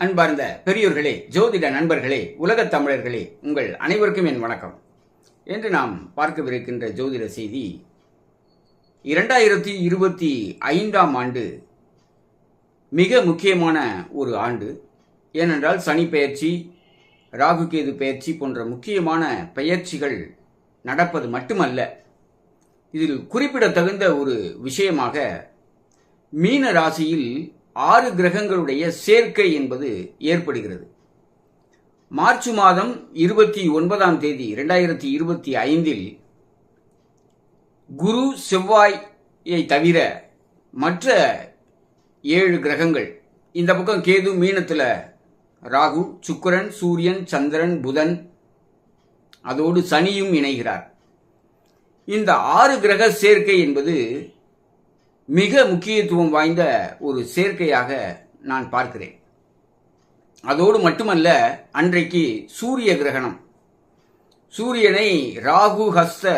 அன்பார்ந்த பெரியோர்களே ஜோதிட நண்பர்களே உலகத் தமிழர்களே உங்கள் அனைவருக்கும் என் வணக்கம். என்று நாம் பார்க்கவிருக்கின்ற ஜோதிட செய்தி இரண்டாயிரத்தி இருபத்தி ஐந்தாம் ஆண்டு மிக முக்கியமான ஒரு ஆண்டு. ஏனென்றால் சனி பெயர்ச்சி ராகுகேது பெயர்ச்சி போன்ற முக்கியமான பெயர்ச்சிகள் நடப்பது மட்டுமல்ல இதில் குறிப்பிடத்தகுந்த ஒரு விஷயமாக மீன ராசியில் ஆறு கிரகங்களுடைய சேர்க்கை என்பது ஏற்படுகிறது. மார்ச் மாதம் இருபத்தி ஒன்பதாம் தேதி இரண்டாயிரத்தி இருபத்தி ஐந்தில் குரு செவ்வாயை தவிர மற்ற ஏழு கிரகங்கள் இந்த பக்கம் கேது மீனத்தில் ராகு சுக்கிரன் சூரியன் சந்திரன் புதன் அதோடு சனியும் இணைகிறார். இந்த ஆறு கிரக சேர்க்கை என்பது மிக முக்கியத்துவம் வாய்ந்த ஒரு சேர்க்கையாக நான் பார்க்கிறேன். அதோடு மட்டுமல்ல அன்றைக்கு சூரிய கிரகணம். சூரியனை ராகு ஹஸ்த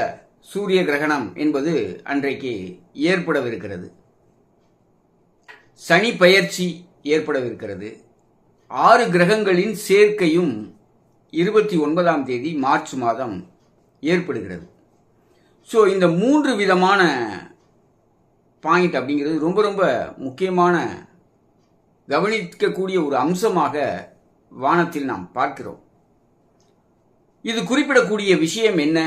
சூரிய கிரகணம் என்பது அன்றைக்கு ஏற்படவிருக்கிறது. சனி பயிற்சி ஏற்படவிருக்கிறது. ஆறு கிரகங்களின் சேர்க்கையும் இருபத்தி ஒன்பதாம் தேதி மார்ச் மாதம் ஏற்படுகிறது. ஸோ இந்த மூன்று விதமான பாயிண்ட் அப்படிங்கிறது ரொம்ப ரொம்ப முக்கியமான கவனிக்கக்கூடிய ஒரு அம்சமாக வானத்தில் நாம் பார்க்கிறோம். இது குறிப்பிடக்கூடிய விஷயம் என்ன?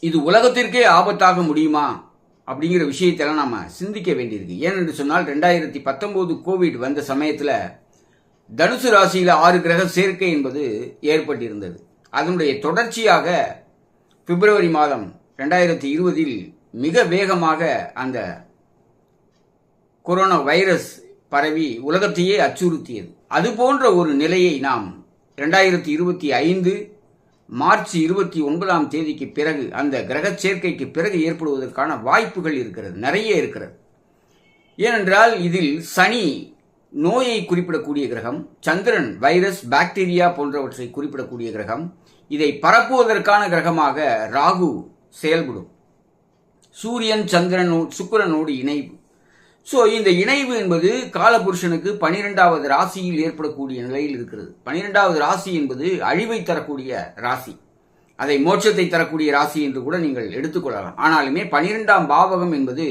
இது உலகத்திற்கே ஆபத்தாக முடியுமா? அப்படிங்கிற விஷயத்தெல்லாம் நாம் சிந்திக்க வேண்டியிருக்கு. ஏனென்று சொன்னால் ரெண்டாயிரத்தி பத்தொம்போது கோவிட் வந்த சமயத்தில் தனுசு ராசியில் ஆறு கிரக சேர்க்கை என்பது ஏற்பட்டிருந்தது. அதனுடைய தொடர்ச்சியாக பிப்ரவரி மாதம் ரெண்டாயிரத்தி இருபதில் மிக வேகமாக அந்த கொரோனா வைரஸ் பரவி உலகத்தையே அச்சுறுத்தியது. அது போன்ற ஒரு நிலையை நாம் இரண்டாயிரத்தி இருபத்தி ஐந்து மார்ச் இருபத்தி ஒன்பதாம் தேதிக்கு பிறகு அந்த கிரக சேர்க்கைக்கு பிறகு ஏற்படுவதற்கான வாய்ப்புகள் இருக்கிறது நிறைய இருக்கிறது. ஏனென்றால் இதில் சனி நோயை குறிப்பிடக்கூடிய கிரகம் சந்திரன் வைரஸ் பாக்டீரியா போன்றவற்றை குறிப்பிடக்கூடிய கிரகம் இதை பரப்புவதற்கான கிரகமாக ராகு செயல்படும். சூரியன் சந்திரன் சுக்கரனோடு இணைவு. ஸோ இந்த இணைவு என்பது காலபுருஷனுக்கு பனிரெண்டாவது ராசியில் ஏற்படக்கூடிய நிலையில் இருக்கிறது. பனிரெண்டாவது ராசி என்பது அழிவை தரக்கூடிய ராசி. அதை மோட்சத்தை தரக்கூடிய ராசி என்று கூட நீங்கள் எடுத்துக்கொள்ளலாம் ஆனாலுமே பனிரெண்டாம் பாவகம் என்பது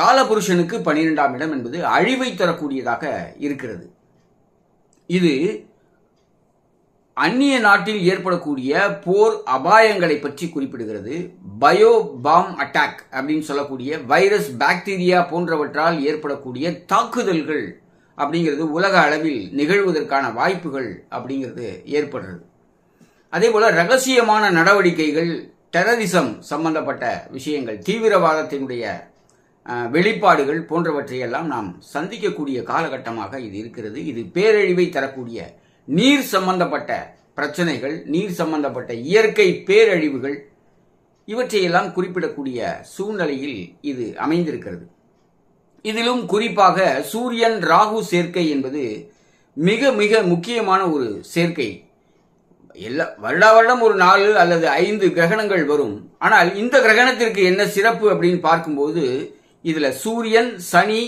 காலபுருஷனுக்கு பனிரெண்டாம் இடம் என்பது அழிவை தரக்கூடியதாக இருக்கிறது. இது அந்நிய நாட்டில் ஏற்படக்கூடிய போர் அபாயங்களை பற்றி குறிப்பிடுகிறது. பயோ பாம் அட்டாக் அப்படின்னு சொல்லக்கூடிய வைரஸ் பாக்டீரியா போன்றவற்றால் ஏற்படக்கூடிய தாக்குதல்கள் அப்படிங்கிறது உலக அளவில் நிகழ்வதற்கான வாய்ப்புகள் அப்படிங்கிறது ஏற்படுறது அதே போல் ரகசியமான நடவடிக்கைகள் டெரரிசம் சம்பந்தப்பட்ட விஷயங்கள் தீவிரவாதத்தினுடைய வெளிப்பாடுகள் போன்றவற்றையெல்லாம் நாம் சந்திக்கக்கூடிய காலகட்டமாக இது இருக்கிறது. இது பேரழிவை தரக்கூடிய நீர் சம்பந்தப்பட்ட பிரச்சனைகள் நீர் சம்பந்தப்பட்ட இயற்கை பேரழிவுகள் இவற்றையெல்லாம் குறிப்பிடக்கூடிய சூழ்நிலையில் இது அமைந்திருக்கிறது. இதிலும் குறிப்பாக சூரியன் ராகு சேர்க்கை என்பது மிக மிக முக்கியமான ஒரு சேர்க்கை. எல்லா வருடா வருடம் ஒரு நாலு அல்லது ஐந்து கிரகணங்கள் வரும். ஆனால் இந்த கிரகணத்திற்கு என்ன சிறப்பு அப்படின்னு பார்க்கும்போது இதில் சூரியன் சனி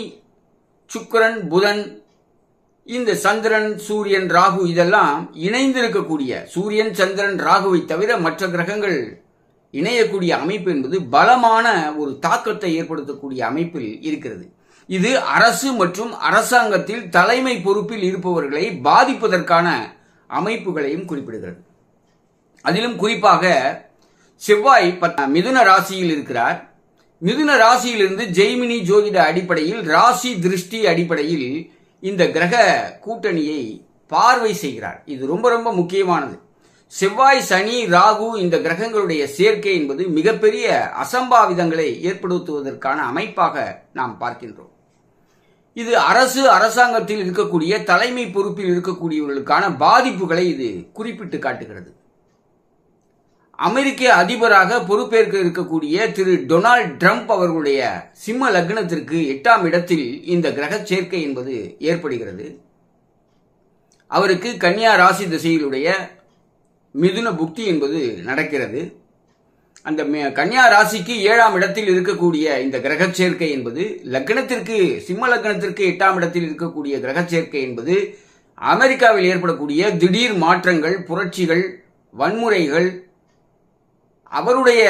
சுக்கரன் புதன் இந்த சந்திரன் சூரியன் ராகு இதெல்லாம் இணைந்திருக்கக்கூடிய சூரியன் சந்திரன் ராகுவை தவிர மற்ற கிரகங்கள் இணையக்கூடிய அமைப்பு என்பது பலமான ஒரு தாக்கத்தை ஏற்படுத்தக்கூடிய அமைப்பில் இருக்கிறது. இது அரசு மற்றும் அரசாங்கத்தில் தலைமை பொறுப்பில் இருப்பவர்களை பாதிப்பதற்கான அமைப்புகளையும் குறிப்பிடுகிறது. அதிலும் குறிப்பாக செவ்வாய் மிதுன ராசியில் இருக்கிறார். மிதுன ராசியிலிருந்து ஜெய்மினி ஜோதிட அடிப்படையில் ராசி திருஷ்டி அடிப்படையில் இந்த கிரக கூட்டணியை பார்வை செய்கிறார். இது ரொம்ப ரொம்ப முக்கியமானது. செவ்வாய் சனி ராகு இந்த கிரகங்களுடைய சேர்க்கை என்பது மிகப்பெரிய அசம்பாவிதங்களை ஏற்படுத்துவதற்கான அமைப்பாக நாம் பார்க்கின்றோம். இது அரசு அரசாங்கத்தில் இருக்கக்கூடிய தலைமை பொறுப்பில் இருக்கக்கூடியவர்களுக்கான பாதிப்புகளை இது குறிப்பிட்டு காட்டுகிறது. அமெரிக்க அதிபராக பொறுப்பேற்க இருக்கக்கூடிய திரு டொனால்ட் ட்ரம்ப் அவர்களுடைய சிம்ம லக்னத்திற்கு எட்டாம் இடத்தில் இந்த கிரக சேர்க்கை என்பது ஏற்படுகிறது. அவருக்கு கன்னியா ராசி திசையிலுடைய மிதுன புக்தி என்பது நடக்கிறது. அந்த கன்னியா ராசிக்கு ஏழாம் இடத்தில் இருக்கக்கூடிய இந்த கிரக சேர்க்கை என்பது லக்னத்திற்கு சிம்ம லக்னத்திற்கு எட்டாம் இடத்தில் இருக்கக்கூடிய கிரக சேர்க்கை என்பது அமெரிக்காவில் ஏற்படக்கூடிய திடீர் மாற்றங்கள் புரட்சிகள் வன்முறைகள் அவருடைய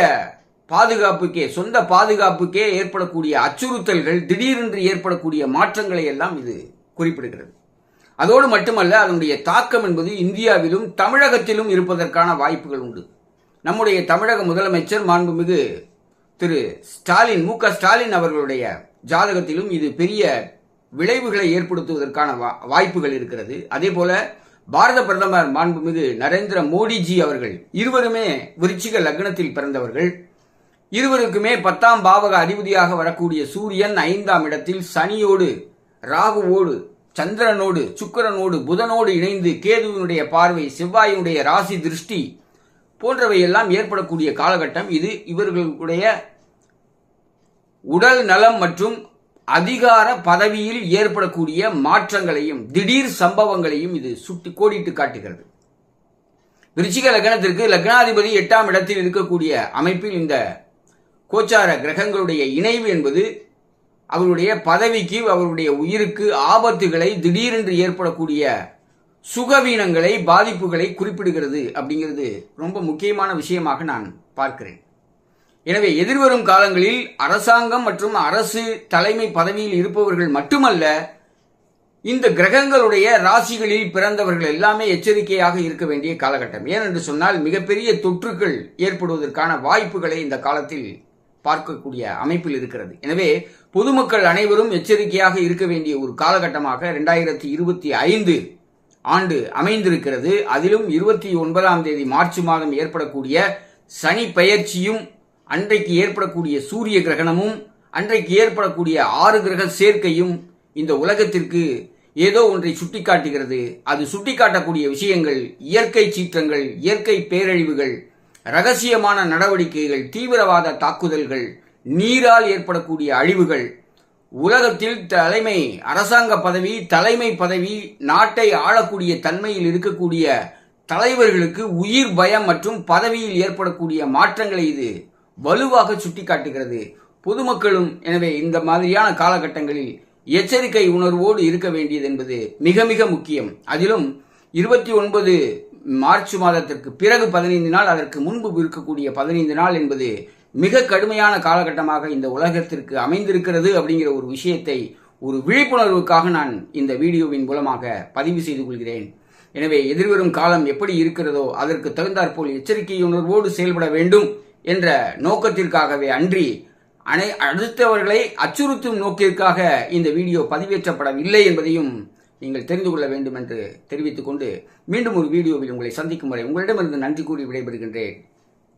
பாதுகாப்புக்கே சொந்த பாதுகாப்புக்கே ஏற்படக்கூடிய அச்சுறுத்தல்கள் திடீரென்று ஏற்படக்கூடிய மாற்றங்களை எல்லாம் இது குறிப்பிடுகிறது. அதோடு மட்டுமல்ல அதனுடைய தாக்கம் என்பது இந்தியாவிலும் தமிழகத்திலும் இருப்பதற்கான வாய்ப்புகள் உண்டு. நம்முடைய தமிழக முதலமைச்சர் மாண்புமிகு திரு ஸ்டாலின் மு ஸ்டாலின் அவர்களுடைய ஜாதகத்திலும் இது பெரிய விளைவுகளை ஏற்படுத்துவதற்கான வா- வாய்ப்புகள் இருக்கிறது. அதே போல பாரத பிரதமர் மாண்புமிகு நரேந்திர மோடிஜி அவர்கள் இருவருமே விருச்சிக லக்னத்தில் பிறந்தவர்கள். இருவருக்குமே பத்தாம் பாவக அதிபதியாக வரக்கூடிய சூரியன் ஐந்தாம் இடத்தில் சனியோடு ராகுவோடு சந்திரனோடு சுக்கிரனோடு புதனோடு இணைந்து கேதுவினுடைய பார்வை செவ்வாயினுடைய ராசி திருஷ்டி போன்றவை எல்லாம் ஏற்படக்கூடிய காலகட்டம் இது. இவர்களுடைய உடல் நலம் மற்றும் அதிகார பதவியில் ஏற்படக்கூடிய மாற்றங்களையும் திடீர் சம்பவங்களையும் இது சுட்டி கோடிட்டு காட்டுகிறது. விருச்சிக லக்னத்திற்கு லக்னாதிபதி எட்டாம் இடத்தில் இருக்கக்கூடிய அமைப்பில் இந்த கோச்சார கிரகங்களுடைய இணைவு என்பது அவருடைய பதவிக்கு அவருடைய உயிருக்கு ஆபத்துகளை திடீரென்று ஏற்படக்கூடிய சுகவீனங்களை பாதிப்புகளை குறிப்பிடுகிறது அப்படிங்கிறது ரொம்ப முக்கியமான விஷயமாக நான் பார்க்கிறேன். எனவே எதிர்வரும் காலங்களில் அரசாங்கம் மற்றும் அரசு தலைமை பதவியில் இருப்பவர்கள் மட்டுமல்ல இந்த கிரகங்களுடைய ராசிகளில் பிறந்தவர்கள் எல்லாமே எச்சரிக்கையாக இருக்க வேண்டிய காலகட்டம். ஏனென்று சொன்னால் மிகப்பெரிய தொற்றுக்கள் ஏற்படுவதற்கான வாய்ப்புகளை இந்த காலத்தில் பார்க்கக்கூடிய அமைப்பில் இருக்கிறது. எனவே பொதுமக்கள் அனைவரும் எச்சரிக்கையாக இருக்க வேண்டிய ஒரு காலகட்டமாக ரெண்டாயிரத்தி இருபத்தி ஐந்து ஆண்டு அமைந்திருக்கிறது. அதிலும் இருபத்தி ஒன்பதாம் தேதி மார்ச் மாதம் ஏற்படக்கூடிய சனி பயிற்சியும் அன்றைக்கு ஏற்படக்கூடிய சூரிய கிரகணமும் அன்றைக்கு ஏற்படக்கூடிய ஆறு கிரக சேர்க்கையும் இந்த உலகத்திற்கு ஏதோ ஒன்றை சுட்டிக்காட்டுகிறது. அது சுட்டிக்காட்டக்கூடிய விஷயங்கள் இயற்கை சீற்றங்கள் இயற்கை பேரழிவுகள் ரகசியமான நடவடிக்கைகள் தீவிரவாத தாக்குதல்கள் நீரால் ஏற்படக்கூடிய அழிவுகள். உலகத்தில் தலைமை அரசாங்க பதவி தலைமை பதவி நாட்டை ஆளக்கூடிய தன்மையில் இருக்கக்கூடிய தலைவர்களுக்கு உயிர் பயம் மற்றும் பதவியில் ஏற்படக்கூடிய மாற்றங்களை இது. வலுவாக சுட்டிக்காட்டுகிறது. பொதுமக்களும் எனவே இந்த மாதிரியான காலகட்டங்களில் எச்சரிக்கை உணர்வோடு இருக்க வேண்டியது என்பது மிக மிக முக்கியம். அதிலும் இருபத்தி ஒன்பது மார்ச் மாதத்திற்கு பிறகு பதினைந்து நாள் அதற்கு முன்பு இருக்கக்கூடிய பதினைந்து நாள் என்பது மிக கடுமையான காலகட்டமாக இந்த உலகத்திற்கு அமைந்திருக்கிறது அப்படிங்கிற ஒரு விஷயத்தை ஒரு விழிப்புணர்வுக்காக நான் இந்த வீடியோவின் மூலமாக பதிவு செய்து கொள்கிறேன். எனவே எதிர்வரும் காலம் எப்படி இருக்கிறதோ அதற்கு தகுந்தாற்போல் எச்சரிக்கை உணர்வோடு செயல்பட வேண்டும். என்ற நோக்கத்திற்காகவே அன்றி அனை அடுத்தவர்களை அச்சுறுத்தும் நோக்கிற்காக இந்த வீடியோ பதிவேற்றப்படவில்லை என்பதையும் நீங்கள் தெரிந்து கொள்ள வேண்டும் என்று தெரிவித்துக் கொண்டு மீண்டும் ஒரு வீடியோவில் உங்களை சந்திக்கும் வரை உங்களிடமிருந்து நன்றி கூறி விடைபெறுகின்றேன்.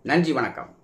நன்றி வணக்கம்.